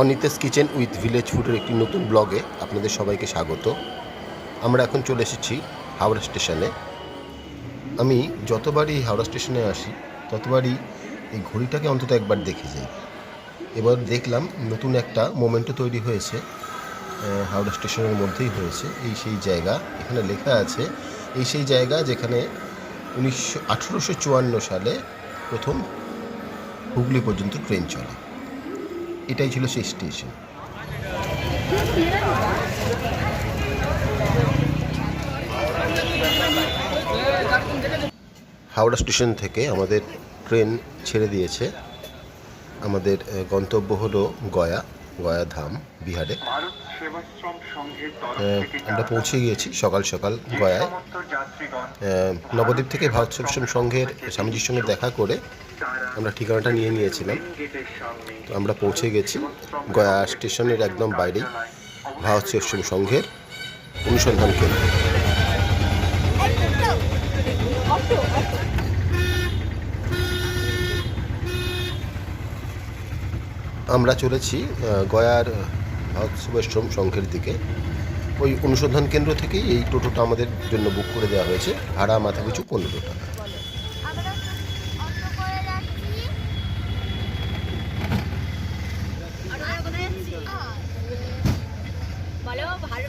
অনিতেশ kitchen with village ফুডের একটি নতুন ব্লগে আপনাদের সবাইকে স্বাগত। আমরা এখন চলে এসেছি হাওড়া স্টেশনে। আমি যতবারই হাওড়া স্টেশনে আসি, ততবারই এই ঘড়িটাকে অন্তত একবার দেখে যাই। এবার দেখলাম নতুন একটা মোমেন্টো তৈরি হয়েছে হাওড়া স্টেশনের মধ্যেই হয়েছে। এই সেই জায়গা, এখানে লেখা আছে, এই সেই জায়গা যেখানে উনিশশো আঠেরোশো সালে প্রথম হুগলি পর্যন্ত ট্রেন চলে। এটাই ছিল সেই স্টেশন হাওড়া স্টেশন থেকে আমাদের ট্রেন ছেড়ে দিয়েছে। আমাদের গন্তব্য হলো গয়া গয়া ধাম, বিহারে। আমরা পৌঁছে গিয়েছি সকাল সকাল গয়ায়। নবদ্বীপ থেকে ভারত সেবাশ্রম সংঘের স্বামীজির সঙ্গে দেখা করে আমরা ঠিকানাটা নিয়ে নিয়েছিলাম। তো আমরা পৌঁছে গেছি গয়া স্টেশনের একদম বাইরেই, ভারত সেবাশ্রম সংঘের অনুসন্ধান কেন্দ্র। আমরা চলেছি গয়ার ভারত সেবাশ্রম সংঘের দিকে। ওই অনুসন্ধান কেন্দ্র থেকেই এই টোটোটা আমাদের জন্য বুক করে দেওয়া হয়েছে, ভাড়া মাথা পিছু পনেরো টাকা আমরা অন্য করে যাচ্ছি বলো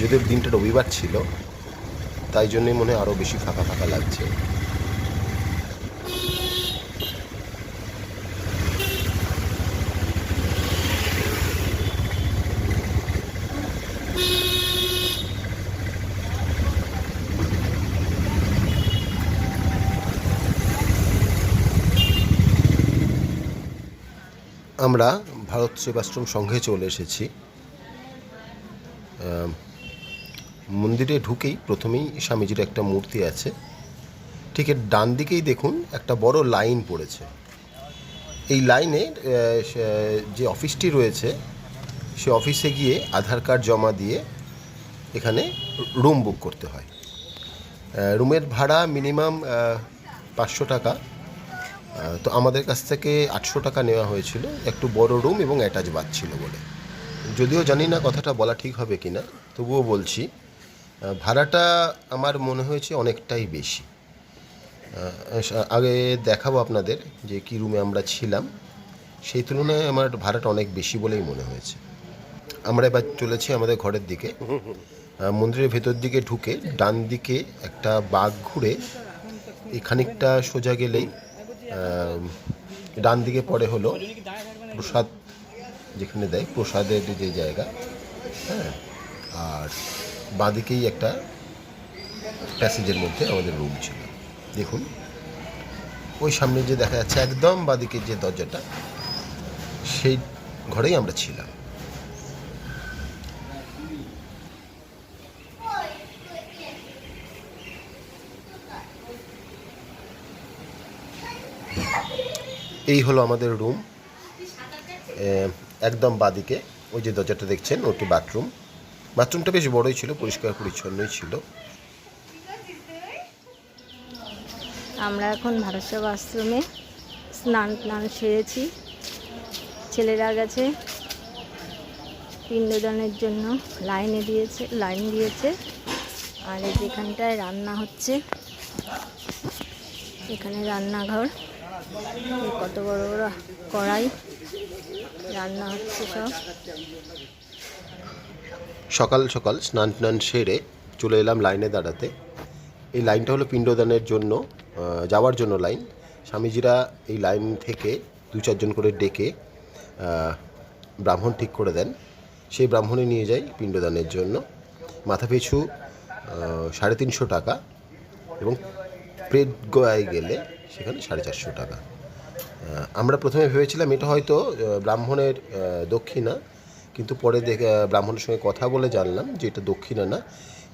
যদিও দিনটা রবিবার ছিল, তাই জন্যই মনে আরও বেশি ফাঁকা ফাঁকা লাগছে। আমরা ভারত সেবাশ্রম সংঘে চলে এসেছি। মন্দিরে ঢুকেই প্রথমেই স্বামীজির একটা মূর্তি আছে। ঠিক এর ডান দিকেই দেখুন একটা বড় লাইন পড়েছে। এই লাইনে যে অফিসটি রয়েছে, সে অফিসে গিয়ে আধার কার্ড জমা দিয়ে এখানে রুম বুক করতে হয়। রুমের ভাড়া মিনিমাম পাঁচশো টাকা। তো আমাদের কাছ থেকে আটশো টাকা নেওয়া হয়েছিল। একটু বড় রুম এবং অ্যাটাচ বাথ ছিল বলে। যদিও জানি না কথাটা বলা ঠিক হবে কি না তবুও বলছি ভাড়াটা আমার মনে হয়েছে অনেকটাই বেশি। আগে দেখাবো আপনাদের যে কী রুমে আমরা ছিলাম। সেই তুলনায় আমার ভাড়াটা অনেক বেশি বলেই মনে হয়েছে। আমরা এবার চলেছি আমাদের ঘরের দিকে। মন্দিরের ভেতর দিকে ঢুকে ডান দিকে একটা বাঘ ঘুরে এখানিকটা সোজা গেলেই ডান দিকে পড়ে হলো প্রসাদ যেখানে দেয়, প্রসাদের যে জায়গা হ্যাঁ আর বাঁদিকেই একটা প্যাসেজের মধ্যে আমাদের রুম ছিল। দেখুন, ওই সামনে যে দেখা যাচ্ছে একদম বাঁদিকের যে দরজাটা, সেই ঘরেই আমরা ছিলাম। এই হলো আমাদের রুম একদম বাদিকে, ওই যে দরজাটা দেখছেন, ওটি বাথরুম বাথরুমটা বেশ বড়ই ছিল, পরিষ্কার পরিচ্ছন্নই ছিল। আমরা এখন ভারত সেবাশ্রমে স্নান টান সেরেছি। ছেলেরা গেছে। পিণ্ডদানের জন্য লাইনে দিয়েছে, লাইন দিয়েছে। আর যেখানটায় রান্না হচ্ছে, এখানে রান্নাঘর। কত বড় বড় কড়াই, রান্না হচ্ছে সব। সকাল সকাল স্নান টান সেরে চলে এলাম লাইনে দাঁড়াতে। এই লাইনটা হলো পিণ্ডদানের জন্য যাওয়ার জন্য লাইন। স্বামীজিরা এই লাইন থেকে দু চারজন করে ডেকে ব্রাহ্মণ ঠিক করে দেন। সেই ব্রাহ্মণে নিয়ে যায় পিণ্ডদানের জন্য। মাথা পিছু সাড়ে তিনশো টাকা এবং প্রেট গোয়ায় গেলে সেখানে সাড়ে চারশো টাকা। আমরা প্রথমে ভেবেছিলাম এটা হয়তো ব্রাহ্মণের দক্ষিণা। কিন্তু পরে দেখে ব্রাহ্মণের সঙ্গে কথা বলে জানলাম যে এটা দক্ষিণা না।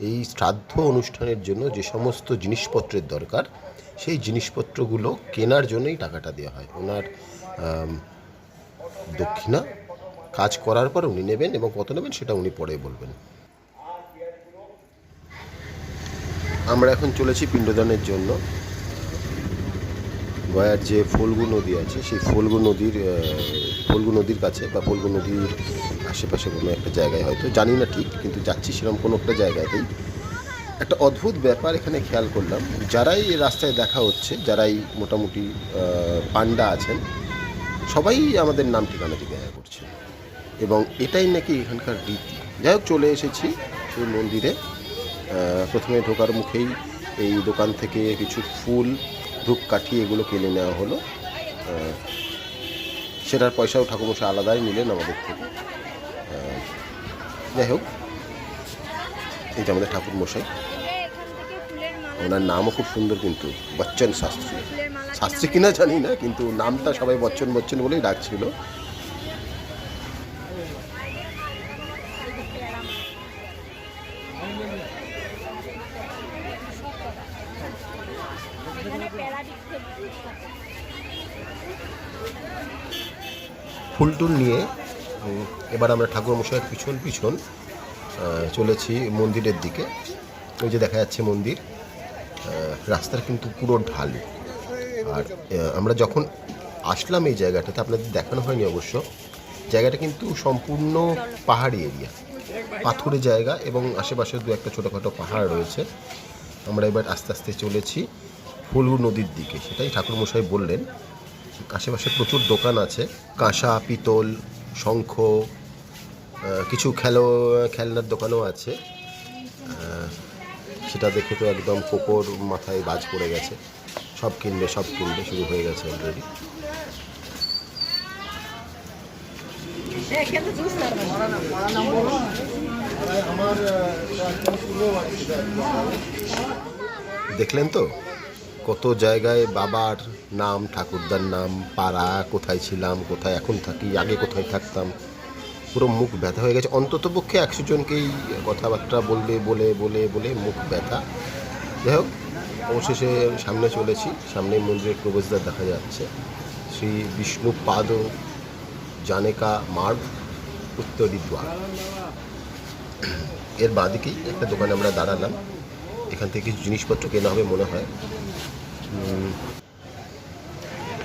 এই শ্রাদ্ধ অনুষ্ঠানের জন্য যে সমস্ত জিনিসপত্রের দরকার, সেই জিনিসপত্রগুলো কেনার জন্যই টাকাটা দেওয়া হয়। ওনার দক্ষিণা কাজ করার পর উনি নেবেন এবং কত নেবেন সেটা উনি পরে বলবেন। আমরা এখন চলেছি পিণ্ডদানের জন্য। গয়ার যে ফল্গু নদী আছে, সেই ফল্গু নদীর ফল্গু নদীর কাছে বা ফল্গু নদীর আশেপাশে কোনো একটা জায়গায় হয়তো, জানি না ঠিক, কিন্তু যাচ্ছি সেরকম কোনো একটা জায়গাতেই। একটা অদ্ভুত ব্যাপার এখানে খেয়াল করলাম, যারাই রাস্তায় দেখা হচ্ছে, যারাই মোটামুটি পান্ডা আছেন, সবাই আমাদের নাম ঠিকানা জিজ্ঞাসা করছে। এবং এটাই নাকি এখানকার রীতি। যাই হোক, চলে এসেছি সেই মন্দিরে। প্রথমে ঢোকার মুখেই এই দোকান থেকে কিছু ফুল ধূপকাঠি এগুলো কিনে নেওয়া হলো। সেটার পয়সাও ঠাকুরমশাই আলাদাই নিলেন আমাদের থেকে। যাই হোক এটা আমাদের ঠাকুরমশাই। ওনার নামও খুব সুন্দর কিন্তু বচ্চন শাস্ত্রী। শাস্ত্রী কিনা জানি না কিন্তু নামটা সবাই বচ্চন বচ্চন বলেই ডাকছিল। ফুল টুল নিয়ে এবার আমরা ঠাকুর মশাইয়ের পিছন পিছন চলেছি মন্দিরের দিকে। ওই যে দেখা যাচ্ছে মন্দির আহ, রাস্তার কিন্তু পুরো ঢালু। আর আমরা যখন আসলাম এই জায়গাটাতে আপনাদের দেখানো হয়নি অবশ্য জায়গাটা কিন্তু সম্পূর্ণ পাহাড়ি এরিয়া। পাথুরে জায়গা এবং আশেপাশে দু একটা ছোটোখাটো পাহাড় রয়েছে। আমরা এবার আস্তে আস্তে চলেছি ফুলগু নদীর দিকে সেটাই ঠাকুরমশাই বললেন। আশেপাশে প্রচুর দোকান আছে। কাঁসা, পিতল, শঙ্খ কিছু খেলো, খেলনার দোকানও আছে। সেটা দেখে তো একদম কোকোর মাথায় বাজ পড়ে গেছে। সব কিনবে সব কিনবে, শুরু হয়ে গেছে অলরেডি দেখলেন তো? কত জায়গায় বাবার নাম, ঠাকুরদার নাম, পাড়া, কোথায় ছিলাম, কোথায় এখন থাকি, আগে কোথায় থাকতাম, পুরো মুখ ব্যথা হয়ে গেছে। অন্তত পক্ষে একশো জনকেই কথাবার্তা বলবে, বলে বলে বলে মুখ ব্যথা। যাই হোক, অবশেষে সামনে চলেছি, সামনে মন্দিরের প্রবেশদ্বার দেখা যাচ্ছে। শ্রী বিষ্ণু পাদ জানেকা মার্গ, উত্তরী দ্বার এর বাঁদিকেই একটা দোকানে আমরা দাঁড়ালাম। এখান থেকে কিছু জিনিসপত্র কেনা হবে মনে হয়।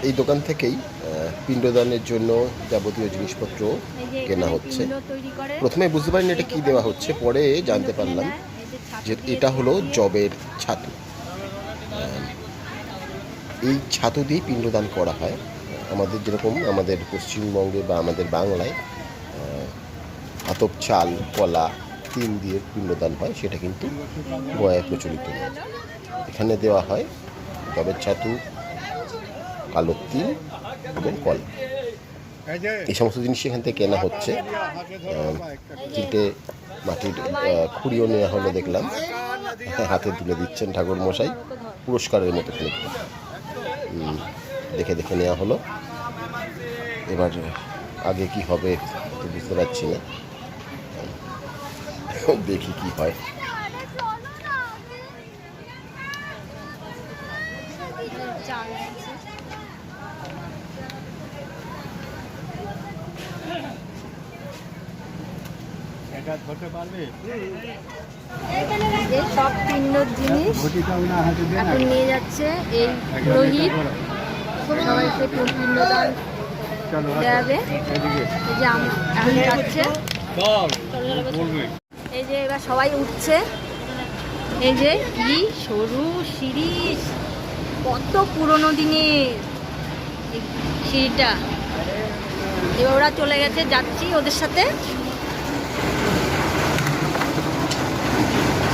এই দোকান থেকেই পিণ্ডদানের জন্য যাবতীয় জিনিসপত্র কেনা হচ্ছে। প্রথমে বুঝতে পারিনি এটা কী দেওয়া হচ্ছে, পরে জানতে পারলাম যে এটা হলো জবের ছাতু। এই ছাতু দিয়ে পিণ্ডদান করা হয়। আমাদের যেরকম আমাদের পশ্চিমবঙ্গে বা আমাদের বাংলায় আতপ চাল, কলা তিন দিয়ে পিণ্ডদান হয়, সেটা কিন্তু গয়ায় প্রচলিত। এখানে দেওয়া হয় জবের ছাতু, কালো তিল এবং কলা। এই সমস্ত জিনিস এখান থেকে কেনা হচ্ছে। তিনটে মাটির খুঁড়িও নেওয়া হলো দেখলাম। হাতে তুলে দিচ্ছেন ঠাকুর মশাই। পুরস্কারের মতো খানিকটা দেখে দেখে নেওয়া হলো। এবার আগে কি হবে বুঝতে পারছি না। দেখি কি হয় চাল আছে। এই সব পিণ্ডর জিনিস এখন নিয়ে যাচ্ছে এই পুরোহিত। সবাইকে পিণ্ডদান দেওয়াবে এই যে এখন যাচ্ছে এই যে এবার সবাই উঠছে। এই যে কি সরু সিঁড়ি কত পুরনো দিনের সিঁড়িটা। এবার ওরা চলে গেছে যাচ্ছি ওদের সাথে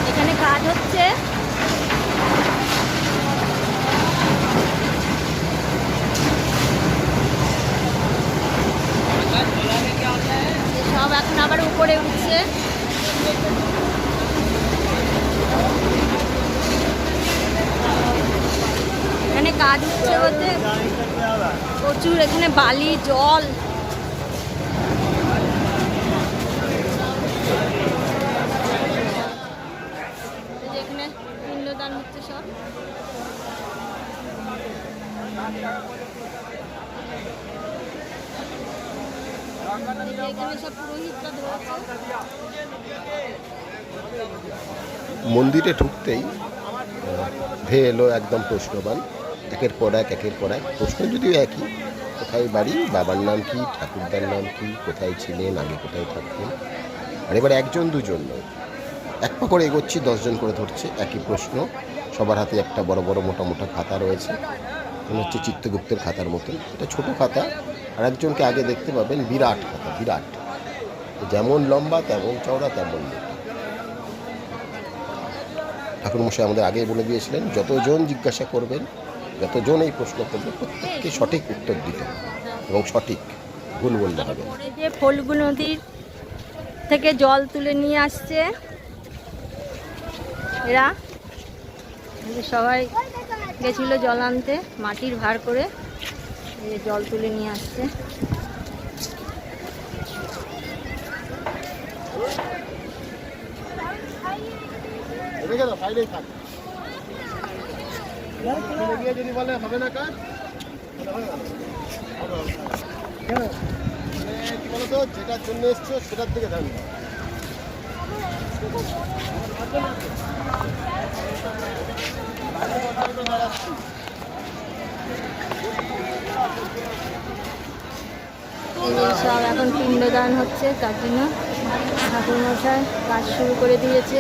এখানে কাজ হচ্ছে। সব এখন আবার উপরে উঠছে। এখানে কাজ হচ্ছে বলতে প্রচুর, এখানে বালি, জল। মন্দিরে ঢুকতেই ধেয়ে এলো একদম প্রশ্নবান। একের পর এক, একের পর এক। প্রশ্ন যদিও একই, কোথায় বাড়ি, বাবার নাম কি, ঠাকুরদার নাম কি, কোথায় ছিলেন, আগে কোথায় থাকতেন? আর এবার একজন, দুজন নয়। এক পা করে এগোচ্ছি, দশজন করে ধরছে, একই প্রশ্ন। সবার হাতে একটা বড় বড়, মোটা মোটা খাতা রয়েছে। মনে হচ্ছে চিত্তগুপ্তের খাতার মতন এটা ছোট খাতা, আর একজনকে আগে দেখতে পাবেন বিরাট খাতা, বিরাট। যেমন লম্বা, তেমন চওড়া, তেমন ঠাকুরমশাই আমাদের আগেই বলে দিয়েছিলেন, যতজন জিজ্ঞাসা করবেন, যতজন এই প্রশ্ন করবে, প্রত্যেককে সঠিক উত্তর দিতে এবং সঠিক ভুল বললে হবে যে ফল্গু নদীর থেকে জল তুলে নিয়ে আসছে, এরা সবাই গেছিল জল আনতে, মাটির ভার করে জল তুলে নিয়ে আসছে। যেটার জন্য এসছো, সেটার দিকে ধ্যান সব এখন পিণ্ডদান হচ্ছে তার জন্য ঠাকুরমশাই, কাজ শুরু করে দিয়েছে।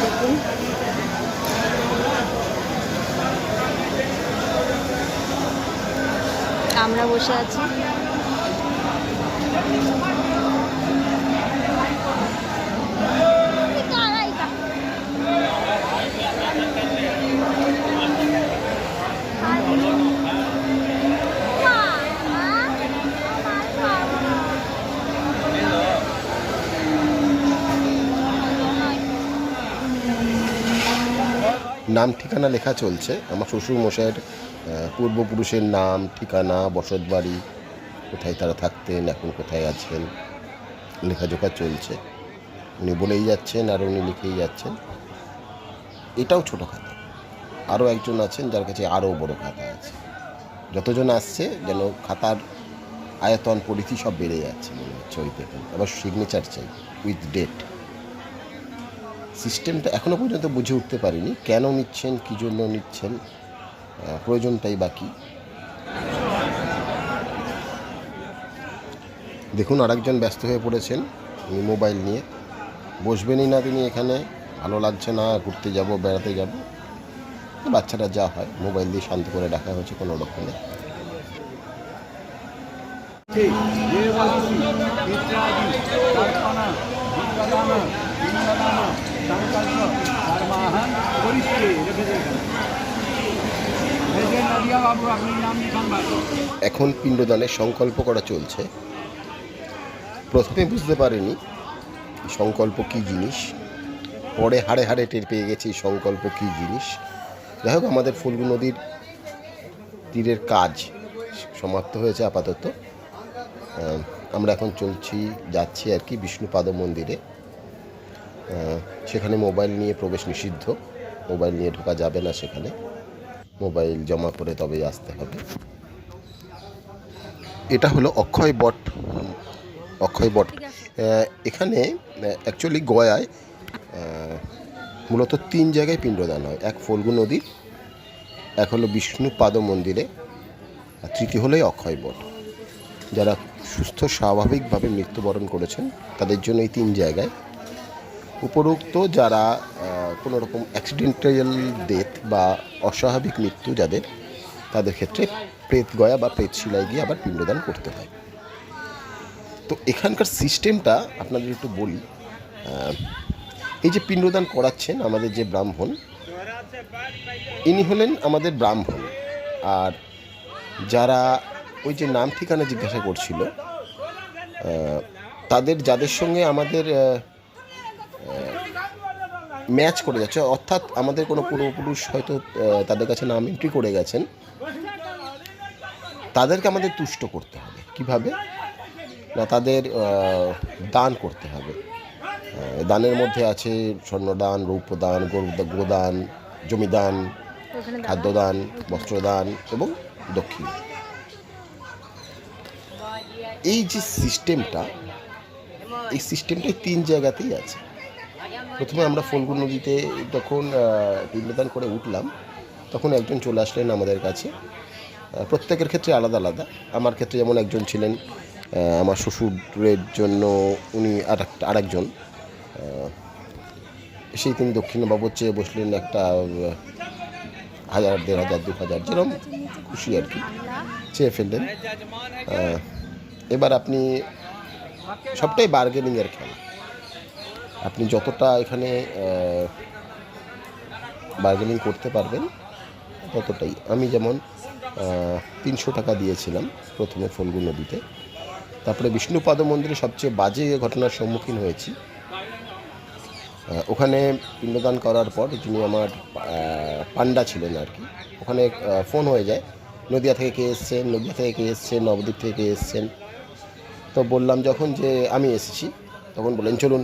দেখুন। আমরা বসে আছি। নাম ঠিকানা লেখা চলছে। আমার শ্বশুর মশাইয়ের পূর্বপুরুষের নাম, ঠিকানা, বসত বাড়ি, কোথায় তারা থাকতেন, এখন কোথায় আছেন, লেখাজোখা চলছে। উনি বলেই যাচ্ছেন আর উনি লিখেই যাচ্ছেন। এটাও ছোট খাতা। আরও একজন আছেন যার কাছে আরও বড় খাতা আছে। যতজন আসছে যেন খাতার আয়তন, পরিধি সব বেড়ে যাচ্ছে মনে হচ্ছে ওই দেখুন আবার সিগনেচার চাই উইথ ডেট সিস্টেমটা এখনও পর্যন্ত বুঝে উঠতে পারিনি। কেন নিচ্ছেন, কী জন্য নিচ্ছেন প্রয়োজনটাই বাকি। দেখুন, আরেকজন ব্যস্ত হয়ে পড়েছেন মোবাইল নিয়ে। বসবেনই না তিনি এখানে। ভালো লাগছে না, ঘুরতে যাব, বেড়াতে যাব। বাচ্চারা যা হয়, মোবাইল দিয়ে শান্ত করে রাখা হয়েছে কোনো রকমে। ঠিক। এখন পিণ্ডদানের সংকল্প করা চলছে। প্রথমে বুঝতে পারিনি সংকল্প কি জিনিস। পরে হাড়ে হাড়ে টের পেয়ে গেছি সংকল্প কি জিনিস। যাই হোক, আমাদের ফুলগু নদীর তীরের কাজ সমাপ্ত হয়েছে আপাতত। আমরা এখন চলছি, যাচ্ছি আর কি বিষ্ণুপাদ মন্দিরে। সেখানে মোবাইল নিয়ে প্রবেশ নিষিদ্ধ। মোবাইল নিয়ে ঢোকা যাবে না সেখানে। মোবাইল জমা করে তবেই আসতে হবে। এটা হলো অক্ষয় বট। অক্ষয় বট। এখানে অ্যাকচুয়ালি গয়ায় মূলত তিন জায়গায় পিণ্ডদান হয়। এক ফল্গু নদীর এক হলো বিষ্ণুপাদ মন্দিরে আর তৃতীয় হলো অক্ষয় বট। যারা সুস্থ স্বাভাবিকভাবে মৃত্যুবরণ করেছেন তাদের জন্য এই তিন জায়গায় উপরোক্ত যারা কোনো রকম অ্যাক্সিডেন্টাল ডেথ বা অস্বাভাবিক মৃত্যু যাদের, তাদের ক্ষেত্রে প্রেত গয়া বা প্রেত শিলায় গিয়ে আবার পিণ্ডদান করতে হয়। তো এখানকার সিস্টেমটা আপনাদের একটু বলি এই যে পিণ্ডদান করাচ্ছেন আমাদের যে ব্রাহ্মণ, ইনি হলেন আমাদের ব্রাহ্মণ। আর যারা ওই যে নাম ঠিকানা জিজ্ঞাসা করছিল তাদের, যাদের সঙ্গে আমাদের ম্যাচ করে যাচ্ছে। অর্থাৎ আমাদের কোনো পূর্বপুরুষ হয়তো তাদের কাছে নাম এন্ট্রি করে গেছেন। তাদেরকে আমাদের তুষ্ট করতে হবে। কীভাবে? না, তাদের দান করতে হবে। দানের মধ্যে আছে স্বর্ণদান, রৌপ্যদান গোদান, জমিদান, খাদ্যদান, বস্ত্রদান এবং দক্ষিণ। এই যে সিস্টেমটা এই সিস্টেমটা তিন জায়গাতেই আছে। প্রথমে আমরা ফলগুন নদীতে যখন পিণ্ডদান করে উঠলাম, তখন একজন চলে আসলেন আমাদের কাছে। প্রত্যেকের ক্ষেত্রে আলাদা আলাদা। আমার ক্ষেত্রে যেমন একজন ছিলেন আমার শ্বশুরের জন্য উনি আর আরেকজন। সেই তিনি দক্ষিণবাবুর চেয়ে বসলেন একটা হাজার, দেড় হাজার, দু হাজার যেরকম খুশি আর কি, চেয়ে ফেললেন। এবার আপনি সবটাই বার্গেনিংয়ের খেলা। আপনি যতটা এখানে বার্গেনিং করতে পারবেন, ততটাই। আমি যেমন তিনশো টাকা দিয়েছিলাম প্রথমে ফলগু নদীতে। তারপরে বিষ্ণুপাদ মন্দিরে সবচেয়ে বাজে ঘটনার সম্মুখীন হয়েছি। ওখানে পিণ্ডদান করার পর যিনি আমার পান্ডা ছিলেন আর কি, ওখানে ফোন হয়ে যায়, নদিয়া থেকে কে এসছেন, নদিয়া থেকে কে এসছেন, নবদ্বীপ থেকে কে এসছেন। তো বললাম যখন যে আমি এসেছি, তখন বললেন, চলুন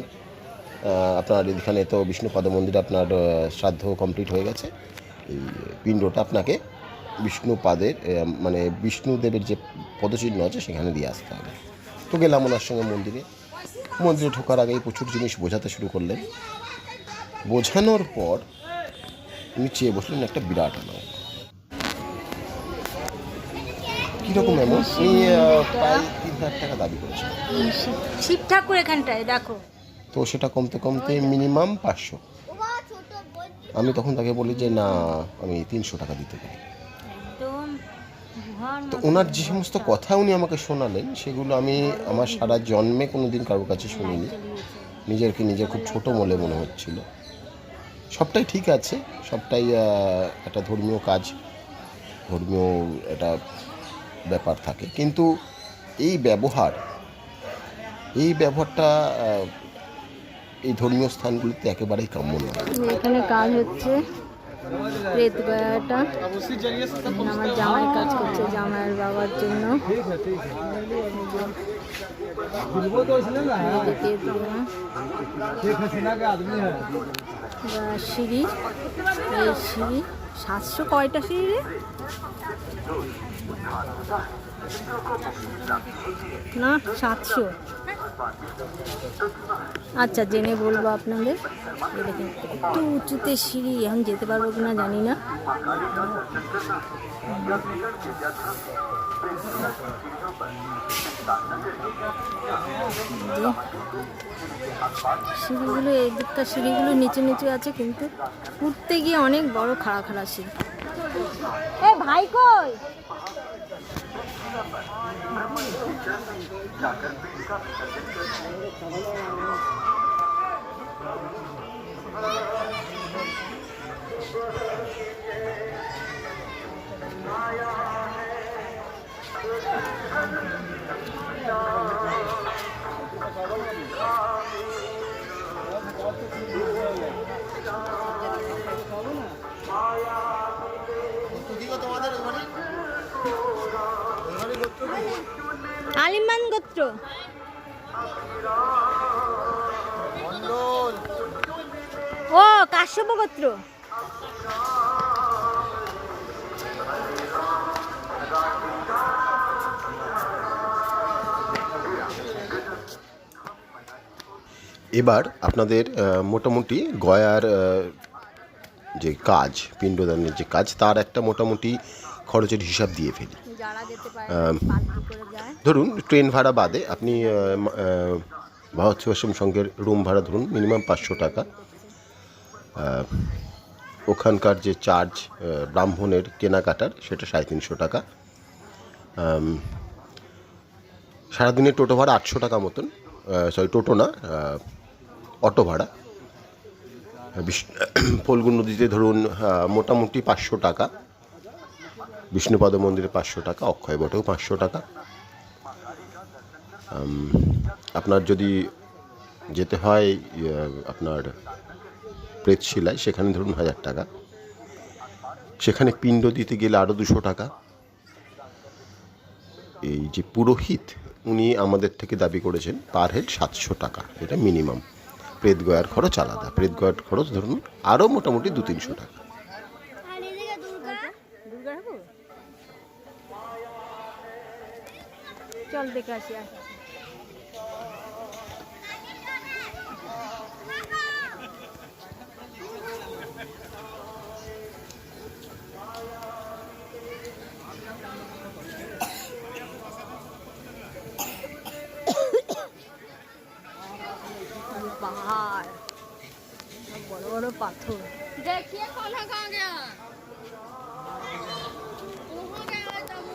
আপনার এখানে তো বিষ্ণুপাদ মন্দিরে আপনার শ্রাদ্ধ কমপ্লিট হয়ে গেছে। এই পিণ্ডটা আপনাকে বিষ্ণুপাদের মানে বিষ্ণুদেবের যে পদচিহ্ন আছে সেখানে দিয়ে আসতে হবে। তো গেলাম ওনার সঙ্গে মন্দিরে। মন্দিরে ঢোকার আগেই প্রচুর জিনিস বোঝাতে শুরু করলেন। বোঝানোর পর উনি চেয়ে বসলেন একটা বিরাট অ্যামাউন্ট কীরকম উনি প্রায় তিন হাজার টাকা দাবি করেছেন শিব- এখানটায়, দেখো। তো সেটা কমতে কমতে মিনিমাম পাঁচশো। আমি তখন তাকে বলি যে না আমি তিনশো টাকা দিতে পারি। তো ওনার যে সমস্ত কথা উনি আমাকে শোনালেন সেগুলো আমি আমার সারা জন্মে কোনো দিন কারোর কাছে শুনিনি। নিজেরকে নিজে খুব ছোট বলে মনে হচ্ছিল। সবটাই ঠিক আছে সবটাই একটা ধর্মীয় কাজ ধর্মীয় একটা ব্যাপার থাকে। কিন্তু এই ব্যবহার এই ব্যবহারটা এই ধর্মীয় স্থানগুলিতে একেবারেই কাম্য নয়। এখানে কাজ হচ্ছে আমার জামাই কাজ করছে জামাইয়ের বাবার জন্য। সিঁড়ি এই সিঁড়ি। সাতশো কয়টা সিঁড়ি রে? না, সাতশো। আচ্ছা জেনে বলব আপনাদের। দেখেন একটু উঁচুতে সিঁড়ি এখন যেতে পারব কিনা জানি না। সিঁড়িগুলো, এই দিককার সিঁড়িগুলো নিচে নিচে আছে কিন্তু উঠতে গিয়ে অনেক বড় খাড়া খাড়া সিঁড়ি কই? আলিমান গোত্র। ও কাশ্যপ গোত্র। এবার আপনাদের মোটামুটি গয়ার যে কাজ পিণ্ডদানের যে কাজ তার একটা মোটামুটি খরচের হিসাব দিয়ে ফেলি। ধরুন ট্রেন ভাড়া বাদে আপনি ভারত সেবাশ্রম সঙ্গের রুম ভাড়া ধরুন মিনিমাম পাঁচশো টাকা। ওখানকার যে চার্জ ব্রাহ্মণের কেনাকাটার সেটা সাড়ে তিনশো টাকা। আম, সারাদিনে টোটো ভাড়া আটশো টাকা মতন সরি টোটো না অটো ভাড়া। ফল্গুন নদীতে ধরুন মোটামুটি পাঁচশো টাকা। বিষ্ণুপদ মন্দিরে পাঁচশো টাকা অক্ষয় বটেও পাঁচশো টাকা। আপনার যদি যেতে হয় ইয়ে, আপনার প্রেতশিলায় সেখানে ধরুন হাজার টাকা। সেখানে পিণ্ড দিতে গেলে আরও দুশো টাকা। এই যে পুরোহিত উনি আমাদের থেকে দাবি করেছেন পার হেড সাতশো টাকা এটা মিনিমাম। প্রেত গয়ার খরচ আলাদা। প্রেত গয়ার খরচ ধরুন আরও মোটামুটি দু তিনশো টাকা। আর এদিকে দুর্গা? দুর্গা ঠাকুর চল চল দেখে আসি। বড় বড় পাথর देखिए कौन है कहाँ गया वहाँ गया है तब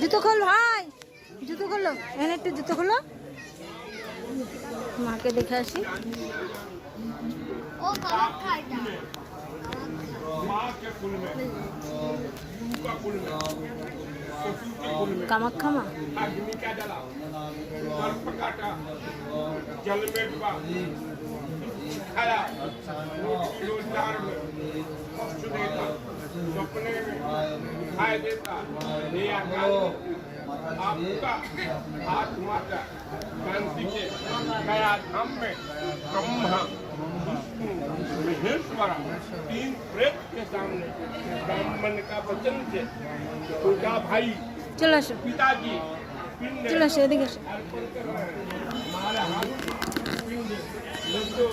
জুতো খোল ভাই জুতো খোলো এখানে একটু জুতো খোলো মাকে দেখে আসি वो कामाख्या आपका आत्मा का कांति के गया में ब्रह्मा महेश्वर तीन प्रेत के सामने ब्राह्मण का वचन से उनका भाई চলে আসো पिताजी पिंड চলে আসো এদিকে আসো अर्पण कर रहे हैं हमारे हाथ पिंड लड्डू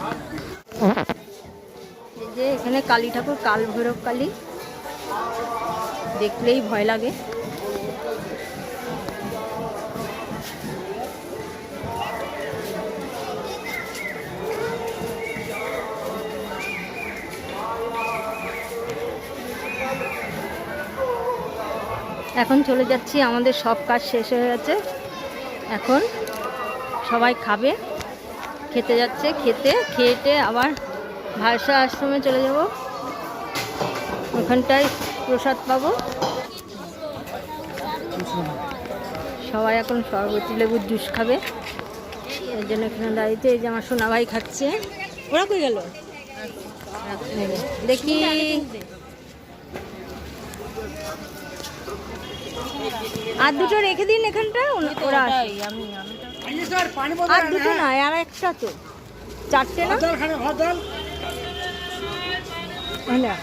हाथ এই যে এখানে কালী ঠাকুর কাল ভৈরব কালী দেখলেই ভয় লাগে এখন চলে যাচ্ছি আমাদের সব কাজ শেষ হয়ে গেছে। এখন সবাই খাবে খেতে যাচ্ছে খেতে খেয়েটে আবার ভারসা আশ্রমে চলে যাব। ওখানটায় প্রসাদ পাব। সবাই এখন সরবতি লেবুর জুস খাবে। এর জন্য এখানে দাঁড়িয়েছে এই যে আমার সোনা ভাই খাচ্ছে। ওরা কই গেল? দেখি। আর দুটো রেখে দিন এখানটা ওরা আর দুটো না আর একটা তো। চারটে না? না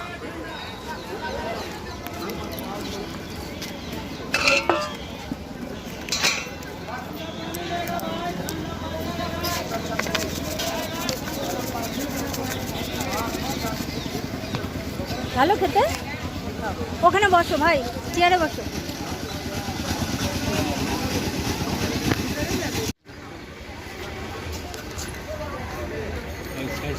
ভালো খেতে? ওখানে বসো ভাই চেয়ারে বসো।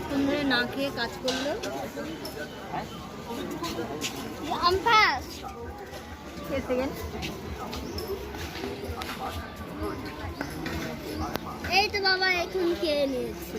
এতক্ষণ ধরে না খেয়ে কাজ করল। এই তো বাবা এখন খেয়ে নিয়েছে।